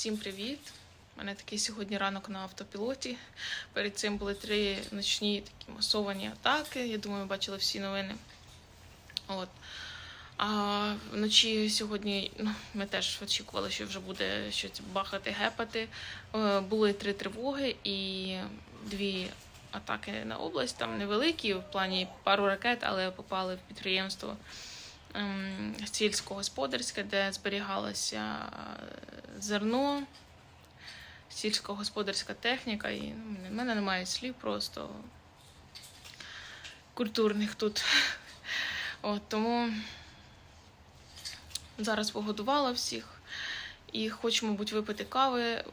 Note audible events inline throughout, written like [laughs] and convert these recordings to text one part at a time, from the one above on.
Всім привіт! У мене такий сьогодні ранок на автопілоті. Перед цим були три ночні такі масовані атаки. Я думаю, бачили всі новини. От. А вночі сьогодні ну, ми теж очікували, що вже буде щось бахати, гепати. Е, Були три тривоги і дві атаки на область. Там невеликі, в плані пару ракет, але попали в підприємство сільськогосподарське, де зберігалося е, зерно, сільськогосподарська техніка. І ну, в мене немає слів просто культурних тут. [laughs] От, тому зараз погодувала всіх і хочу, мабуть, випити кави, е,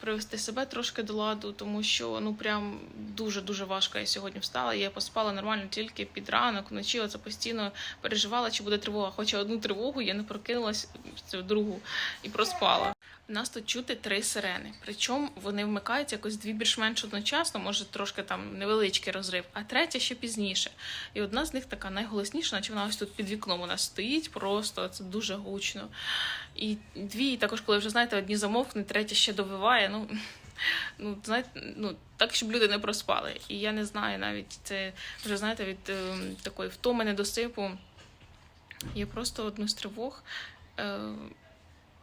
привести себе трошки до ладу, тому що ну прям дуже-дуже важко я сьогодні встала. Я поспала нормально тільки під ранок, вночі оце постійно переживала, чи буде тривога. Хоча одну тривогу я не прокинулась цю другу і проспала. Нас тут чути три сирени. Причому вони вмикаються якось дві більш-менш одночасно, може трошки там невеличкий розрив, а третя ще пізніше. І одна з них така найголосніша, наче вона ось тут під вікном у нас стоїть, просто це дуже гучно. І дві, також, коли вже знаєте, одні замовкнуть, третя ще довиває. Ну, [laughs] ну, знаєте, ну, так, щоб люди не проспали. І я не знаю навіть це вже знаєте, від е, такої втоми недосипу. Я просто одну з тривог. Е,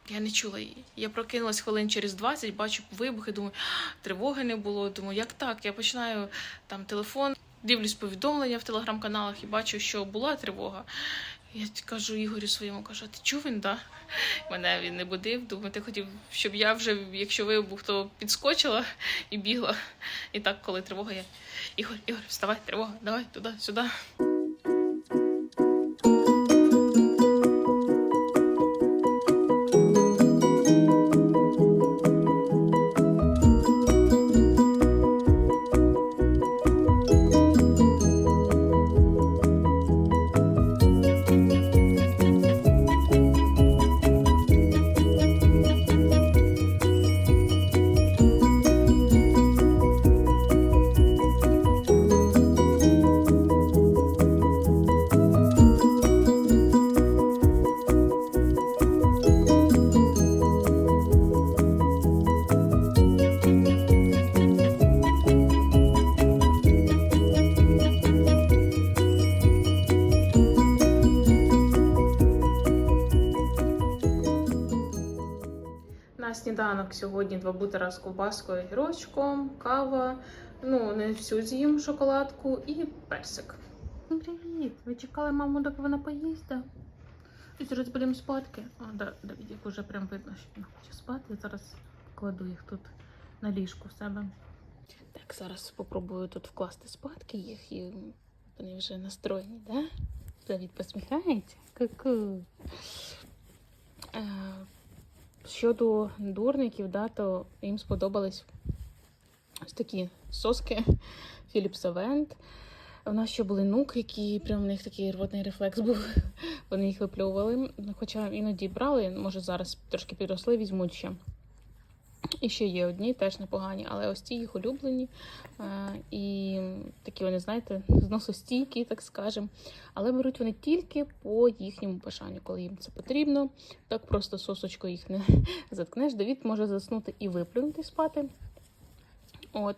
я не чула її. Я прокинулась хвилин через 20, бачу вибухи, думаю, тривоги не було. Думаю, як так? Я починаю там телефон, дивлюсь повідомлення в телеграм-каналах і бачу, що була тривога. Я кажу Ігорю своєму, кажу, ти чув він, да? Мене він не будив. Думаю, ти хотів, щоб я вже, якщо вибух, то підскочила і бігла. І так, коли тривога, я Ігор, Ігор, вставай, тривога, давай туди, сюди. Сніданок сьогодні два бутера з ковбаскою гірочком, кава, ну не всю з'їм шоколадку і персик. Привіт! Ви чекали маму, доки вона поїсть? да? І зараз будемо спадки. А, да, Давідік вже прям видно, що він хоче спати. Я зараз кладу їх тут на ліжку в себе. Так, зараз спробую тут вкласти спадки їх і вони вже настроєні, да? Давід посміхається. Ку-ку. Щодо дурників, да, то їм сподобались ось такі соски Філіпса Вент. У нас ще були нук, які прям у них такий рвотний рефлекс був. [laughs] Вони їх випльовували. Хоча іноді брали, може зараз трошки підросли, візьмуть ще. І ще є одні, теж непогані, але ось ці їх улюблені. Е, І такі вони, знаєте, зносостійкі, так скажемо. Але беруть вони тільки по їхньому бажанню, коли їм це потрібно. Так просто сосочкою їх не [laughs] заткнеш. Давід може заснути і виплюнути спати. От,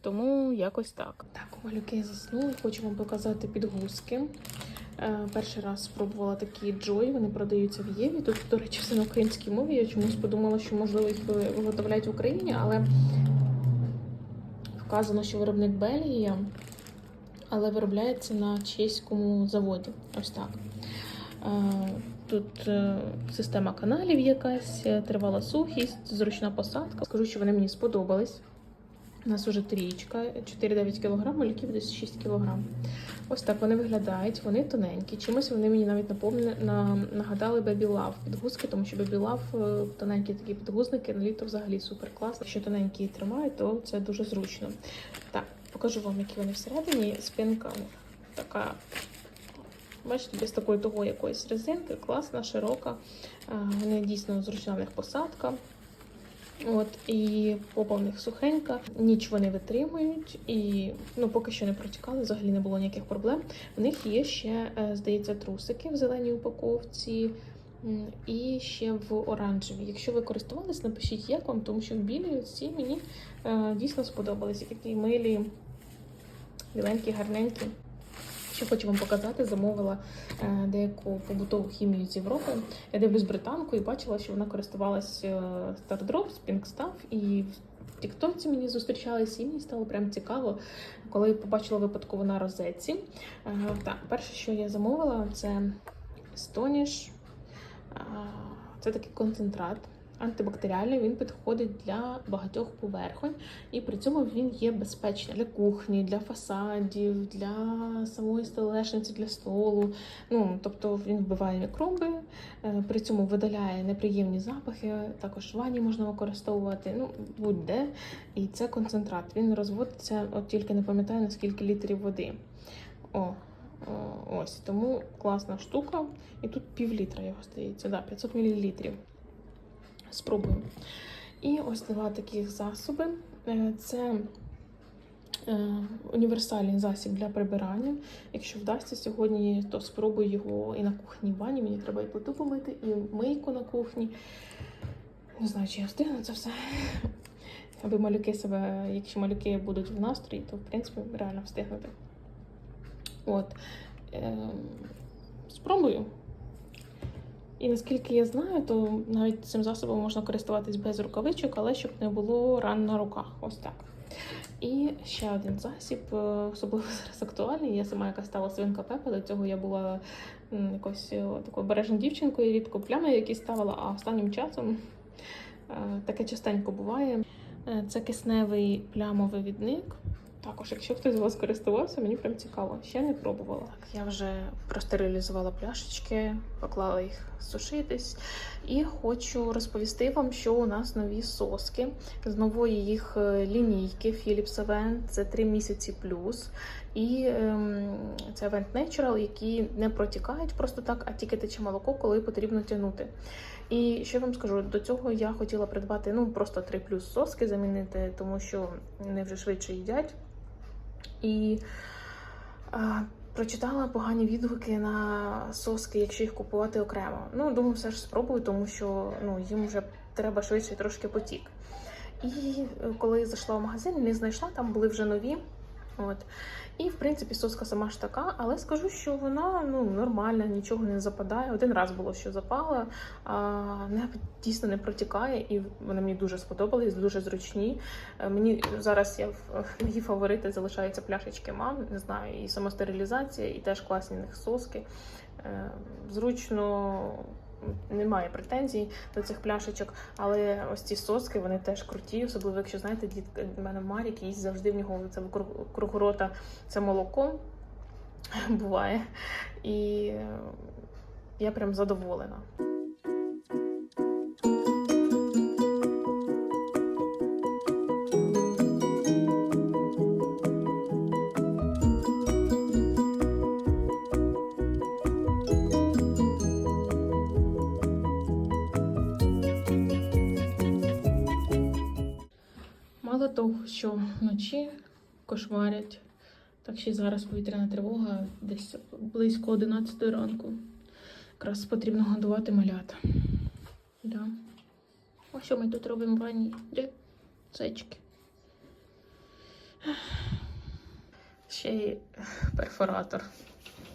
тому якось так. Так, малюки заснули, хочу вам показати підгузки. Е, перший раз спробувала такі Joy, вони продаються в Єві. Тут, до речі, все на українській мові. Я чомусь подумала, що можливо їх виготовляють в Україні, але вказано, що виробник Бельгія, але виробляється на чеському заводі. Ось так. Е, Тут е, система каналів якась, тривала сухість, зручна посадка. Скажу, що вони мені сподобались. У нас вже трієчка, 4-9 кг, малюків десь 6 кг. Ось так вони виглядають, вони тоненькі. Чимось вони мені навіть напомни, на, нагадали Baby Love підгузки, тому що Baby Love е, тоненькі такі підгузники на літо взагалі супер класно. Якщо тоненькі тримають, то це дуже зручно. Так, покажу вам, які вони всередині. Спинка така. Бачите, без такої того якоїсь резинки, класна, широка. Е, Вони дійсно зручна в них посадка. От і попа в них сухенька, ніч вони витримують, і ну поки що не протікали, взагалі не було ніяких проблем. В них є ще, е, здається, трусики в зеленій упаковці. І ще в оранжевій. Якщо ви користувались, напишіть, як вам, тому що в білій ці мені е, дійсно сподобалися. Такі милі, біленькі, гарненькі. Що хочу вам показати, замовила е, деяку побутову хімію з Європи. Я дивлюсь британку і бачила, що вона користувалась е, Stardrops, Pink Stuff, і в Тіктоці мені зустрічались, і мені стало прям цікаво, коли побачила випадково на розетці. Е, так, перше, що я замовила, це Stonish. Це такий концентрат антибактеріальний. Він підходить для багатьох поверхонь, і при цьому він є безпечний для кухні, для фасадів, для самої столешниці, для столу. Ну тобто він вбиває мікроби, е, при цьому видаляє неприємні запахи. Також ванні можна використовувати. Ну будь-де. І це концентрат. Він розводиться, от тільки не пам'ятаю на скільки літрів води. О, ось тому класна штука. І тут пів літра його здається, да, 500 мл. Спробуємо. І ось два таких засоби. Е, Це е, універсальний засіб для прибирання. Якщо вдасться сьогодні, то спробую його і на кухні, і в ванні. Мені треба і плиту помити, і мийку на кухні. Не знаю, чи я встигну це все. Аби малюки себе, якщо малюки будуть в настрої, то в принципі реально встигнути. От. Ем, спробую. І наскільки я знаю, то навіть цим засобом можна користуватись без рукавичок, але щоб не було ран на руках. Ось так. І ще один засіб, е, особливо [laughs] зараз актуальний. Я сама яка стала свинка Пепа. До цього я була якось е, такою бережною дівчинкою, рідко плями якісь ставила, а останнім часом е, таке частенько буває. Це кисневий плямовий відник. Також, якщо хтось з вас користувався, мені прям цікаво. Ще не пробувала. Так, я вже простерилізувала пляшечки, поклала їх сушитись. І хочу розповісти вам, що у нас нові соски з нової їх е, лінійки Philips Avent. Це 3 місяці плюс. І ем, це Avent Natural, які не протікають просто так, а тільки тече молоко, коли потрібно тягнути. І що вам скажу, до цього я хотіла придбати ну просто 3 плюс соски замінити, тому що вони вже швидше їдять. І а, прочитала погані відгуки на соски, якщо їх купувати окремо. Ну, думаю, все ж спробую, тому що ну, їм вже треба швидше трошки потік. І е, коли зайшла в магазин, не знайшла, там були вже нові. От. І, в принципі, соска сама ж така, але скажу, що вона ну, нормальна, нічого не западає. Один раз було, що запала, а не, дійсно не протікає, і вони мені дуже сподобались, дуже зручні. Е, Мені зараз я в мої фаворити залишаються пляшечки мам, не знаю, і самостерилізація, і теж класні в них соски. Е, Зручно. Немає претензій до цих пляшечок, але ось ці соски вони теж круті, особливо якщо знаєте, дід в мене Марік їсть завжди в нього це в круг- кругу рота це молоко [laughs] буває. І е, я прям задоволена. Мало того, що вночі кошмарять, так ще й зараз повітряна тривога десь близько 11 ранку. Якраз потрібно годувати малят. Да. А що ми тут робимо в ванні? Де? Зайчики. Ще й перфоратор.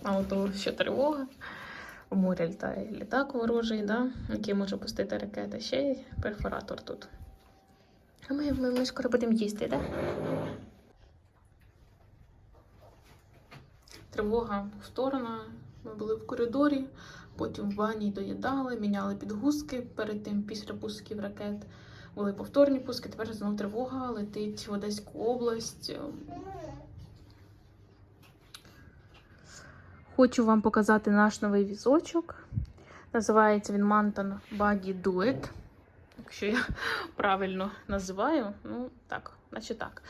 Мало того, що тривога. У морі літає літак ворожий, да? який може пустити ракети. Ще й перфоратор тут. А ми, ми, ми скоро будемо їсти, так? Тривога повторена. Ми були в коридорі, потім в ванні доїдали, міняли підгузки. Перед тим, після пусків ракет, були повторні пуски. Тепер знову тривога летить в Одеську область. Хочу вам показати наш новий візочок. Називається він Manton Buggy Duet. Якщо я [laughs] правильно називаю, ну так, наче так.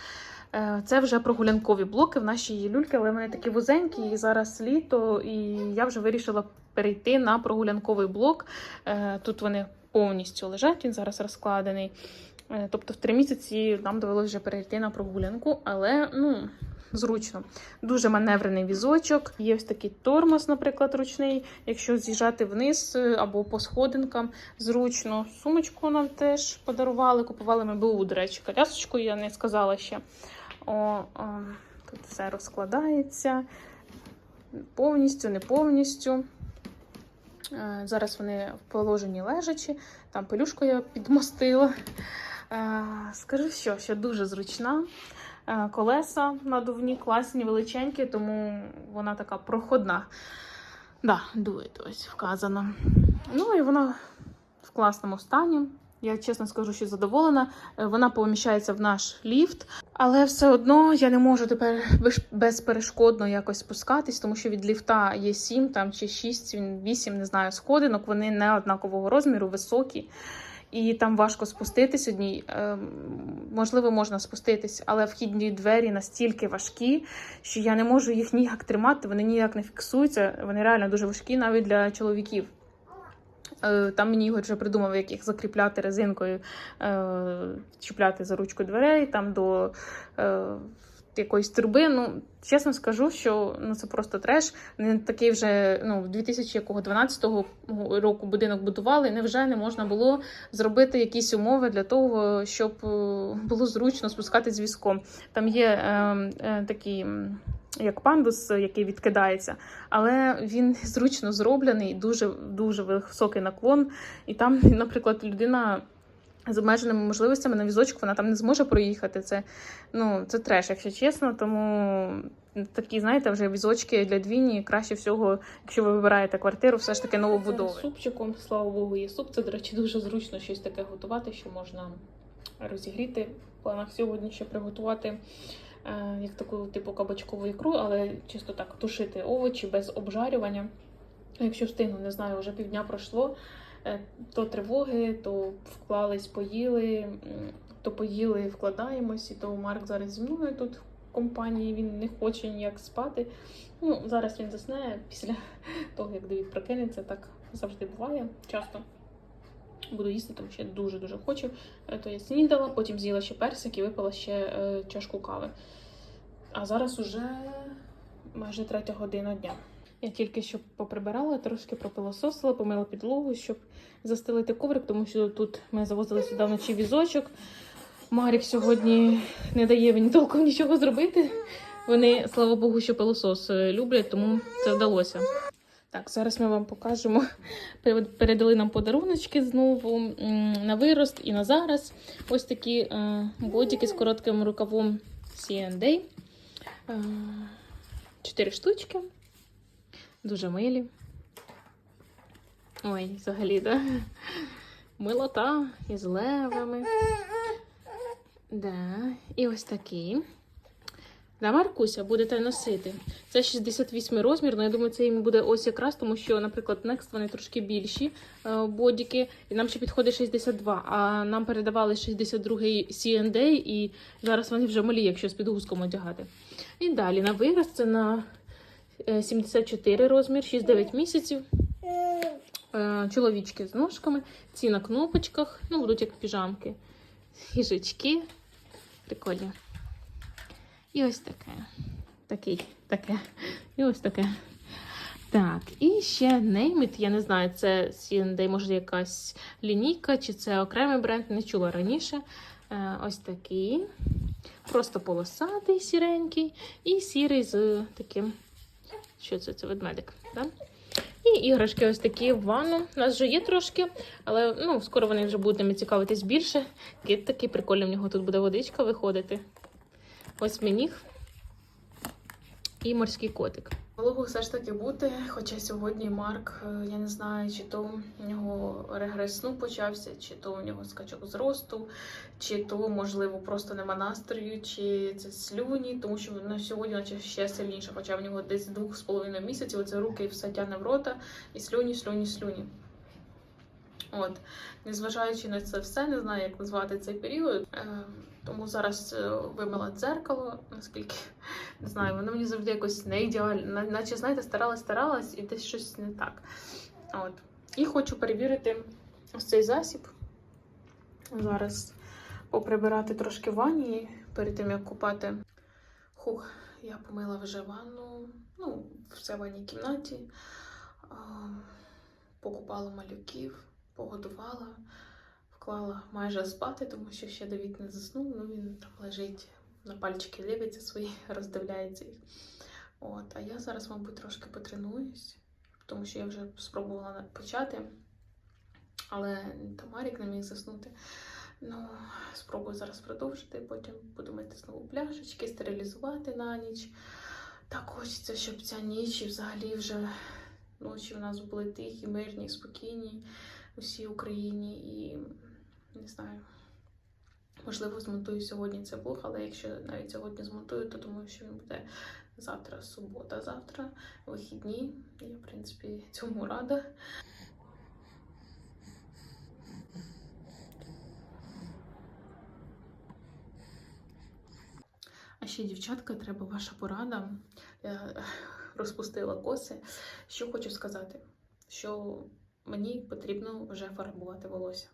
Е, Це вже прогулянкові блоки в нашій люльки, але вони такі вузенькі, і зараз літо, і я вже вирішила перейти на прогулянковий блок. Е, Тут вони повністю лежать, він зараз розкладений. Е, Тобто в три місяці нам довелося вже перейти на прогулянку, але ну, зручно. Дуже маневрений візочок. Є ось такий тормоз, наприклад, ручний. Якщо з'їжджати вниз е, або по сходинкам, зручно. Сумочку нам теж подарували, купували ми БУ, до речі, колясочку я не сказала ще. О, о, тут все розкладається повністю, не повністю. Е, Зараз вони в положенні лежачі, там пелюшку я підмостила. Е, Скажу, що, що дуже зручна. Е, Колеса надувні, класні, величенькі, тому вона така проходна. Да, дует ось вказано. Ну і вона в класному стані. Я чесно скажу, що задоволена. Е, Вона поміщається в наш ліфт, але все одно я не можу тепер безперешкодно якось спускатись, тому що від ліфта є 7 там чи 6, 8, не знаю, сходинок. Вони не однакового розміру, високі. І там важко спуститись одній. Ем, можливо, можна спуститись, але вхідні двері настільки важкі, що я не можу їх ніяк тримати, вони ніяк не фіксуються. Вони реально дуже важкі навіть для чоловіків. Е, Там мені Ігор вже придумав, як їх закріпляти резинкою, е, чіпляти за ручку дверей, там до е, якоїсь труби. Ну, чесно скажу, що ну, це просто треш. Не такий вже ну, в 2012 року будинок будували. Невже не можна було зробити якісь умови для того, щоб е, було зручно спускати з візком? Там є е, е, такі. Як пандус, який відкидається, але він зручно зроблений, дуже дуже високий наклон. І там, наприклад, людина з обмеженими можливостями на візочку вона там не зможе проїхати. Це ну це треш, якщо чесно. Тому такі, знаєте, вже візочки для двійні краще всього, якщо ви вибираєте квартиру, все ж таки новобудови. Супчиком, слава Богу, є суп. Це, до речі, дуже зручно щось таке готувати, що можна розігріти. В планах сьогодні ще приготувати. е, Як таку типу кабачкову ікру, але чисто так тушити овочі без обжарювання. Якщо встигну, не знаю, вже півдня пройшло. Е, То тривоги, то вклались, поїли, то поїли, вкладаємось, і то Марк зараз зі мною тут в компанії, він не хоче ніяк спати. Ну, зараз він засне [laughs] після того, як Давід прокинеться, так завжди буває часто. Буду їсти, тому що я дуже-дуже хочу. Е, То я снідала, потім з'їла ще персик і випила ще е, чашку кави. А зараз уже майже третя година дня. Я тільки що поприбирала, трошки пропилососила, помила підлогу, щоб застелити коврик, тому що тут ми завозили сюди вночі візочок. Марік сьогодні не дає мені толком нічого зробити. Вони, слава Богу, що пилосос е, люблять, тому це вдалося. Так, зараз ми вам покажемо. Передали нам подаруночки знову на вирост і на зараз. Ось такі е, бодіки з коротким рукавом C&A. Е, Чотири штучки. Дуже милі. Ой, взагалі, да? Милота із левами. Да. І ось такі. Да, Маркуся, будете носити. Це 68 розмір, але я думаю, це їм буде ось якраз, тому що, наприклад, Next вони трошки більші е, бодіки, і нам ще підходить 62, а нам передавали 62-й C&A, і зараз вони вже малі, якщо з підгузком одягати. І далі на вираз це на 74 розмір, 6-9 місяців. Е, Чоловічки з ножками, ці на кнопочках, ну, будуть як піжамки. Їжачки. Прикольні. І ось таке. Такий, таке. І ось таке. Так, і ще Name я не знаю, це C&A, може якась лінійка, чи це окремий бренд, не чула раніше. Е, ось такий. Просто полосатий, сіренький, і сірий з таким. Що це? Це ведмедик. Да? І іграшки ось такі в ванну. У нас вже є трошки, але ну, скоро вони вже будуть ними цікавитись більше. Кіт такий прикольний, в нього тут буде водичка виходити. Ось меніг і морський котик. Малого все ж таки бути, хоча сьогодні Марк, е, я не знаю, чи то у нього регрес сну почався, чи то у нього скачок зросту, чи то, можливо, просто нема настрою, чи це слюні, тому що на сьогодні наче ще сильніше, хоча в нього десь двох з половиною місяців, оце руки все тяне в рота, і слюні, слюні, слюні. От, незважаючи на це все, не знаю, як назвати цей період. Е, тому зараз е, вимила дзеркало, наскільки не знаю, воно мені завжди якось не ідеально. Наче, знаєте, старалась, старалась і десь щось не так. От. І хочу перевірити ось цей засіб. Зараз поприбирати трошки в ванні перед тим, як купати. Хух, я помила вже ванну, ну, все в ванній кімнаті, покупала малюків, погодувала, вклала майже спати, тому що ще Давід не заснув, ну він там лежить на пальчики дивиться свої, [laughs] роздивляється їх. От, а я зараз, мабуть, трошки потренуюсь, тому що я вже спробувала почати, але Тамарік не міг заснути. Ну, спробую зараз продовжити, потім буду мити знову пляшечки, стерилізувати на ніч. Так хочеться, щоб ця ніч і взагалі вже ночі в нас були тихі, мирні, спокійні у всій Україні. І не знаю, можливо, змонтую сьогодні цей блог, але якщо навіть сьогодні змонтую, то думаю, що він буде завтра, субота, завтра, вихідні. Я, в принципі, цьому рада. А ще, дівчатка, треба ваша порада. Я розпустила коси. Що хочу сказати, що мені потрібно вже фарбувати волосся.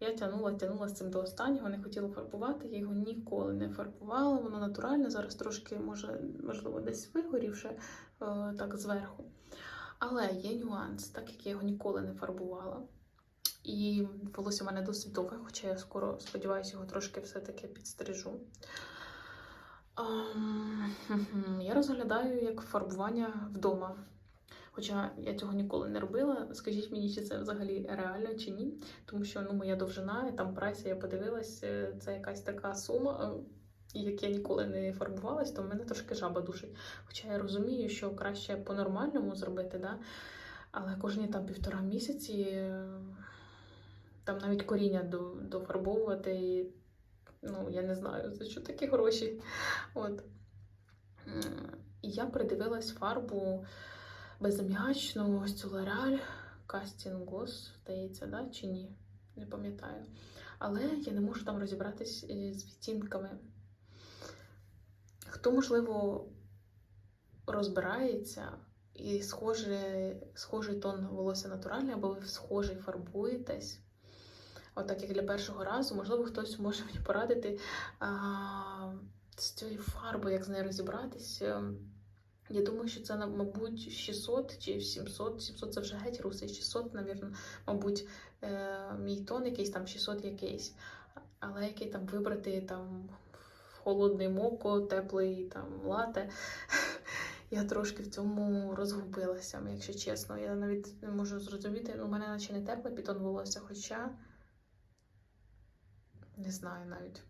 Я тягнула, тягнула з цим до останнього, не хотіла фарбувати, я його ніколи не фарбувала, воно натуральне, зараз трошки, може, можливо, десь вигорівше е, так зверху. Але є нюанс, так як я його ніколи не фарбувала. І волосся в мене досить довге, хоча я скоро сподіваюся, його трошки все-таки підстрижу. Я розглядаю як фарбування вдома. Хоча я цього ніколи не робила. Скажіть мені, чи це взагалі реально чи ні. Тому що ну, моя довжина, і там прайс, я подивилась, е, це якась така сума. е, як я ніколи не фарбувалась, то в мене трошки жаба душить. Хоча я розумію, що краще по-нормальному зробити, да? але кожні там півтора місяці е, там навіть коріння дофарбовувати. І, ну, я не знаю, за що такі гроші. От. І я придивилась фарбу безаміачну, ось цю Casting Gloss, здається, да? чи ні? Не пам'ятаю. Але я не можу там розібратись е, з відтінками. Хто, можливо, розбирається і схоже, схожий тон волосся натуральний, або ви схожий фарбуєтесь. Отак, як для першого разу, можливо, хтось може мені порадити а, з цією фарбою, як з нею розібратись. Я думаю, що це, мабуть, 600 чи 700. 700 це вже геть русий, 600, навірно, мабуть, е, мій тон якийсь там 600 якийсь. Але який там вибрати там холодний моко, теплий там лате. [laughs] Я трошки в цьому розгубилася, якщо чесно. Я навіть не можу зрозуміти. Ну, у мене наче не теплий підтон волосся, хоча не знаю навіть.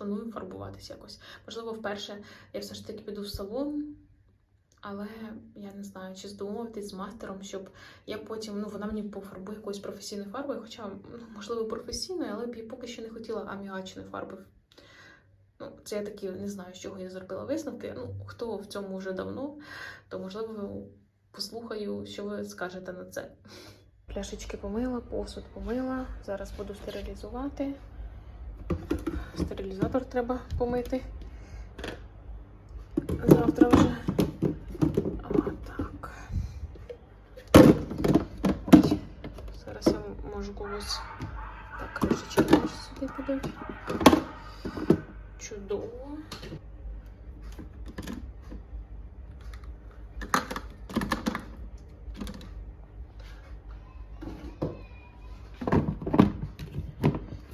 Планую фарбуватись якось. Можливо, вперше я все ж таки піду в салон, але я не знаю, чи здомовитись з мастером, щоб я потім, ну, вона мені пофарбує якоюсь професійною фарбою, хоча, ну, можливо, професійною, але б я поки що не хотіла аміачної фарби. Ну, це я такі не знаю, з чого я зробила висновки. Ну, хто в цьому вже давно, то можливо послухаю, що ви скажете на це. Пляшечки помила, посуд помила. Зараз буду стерилізувати. Стерилізатор треба помити. Завтра вже. Отак. Ой, зараз я можу когось так кришечки сюди подати. Чудово.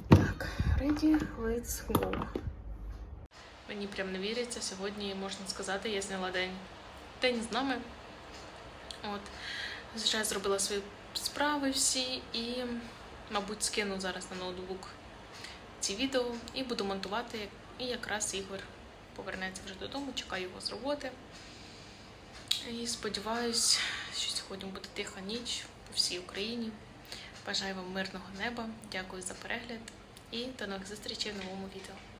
Так, ready, let's go. Мені прям не віриться. Сьогодні можна сказати, я зняла день. День з нами. От. Звичайно, зробила свої справи всі і, мабуть, скину зараз на ноутбук ці відео і буду монтувати. І якраз Ігор повернеться вже додому, чекаю його з роботи. І сподіваюсь, що сьогодні буде тиха ніч по всій Україні. Бажаю вам мирного неба. Дякую за перегляд і до нових зустрічей в новому відео.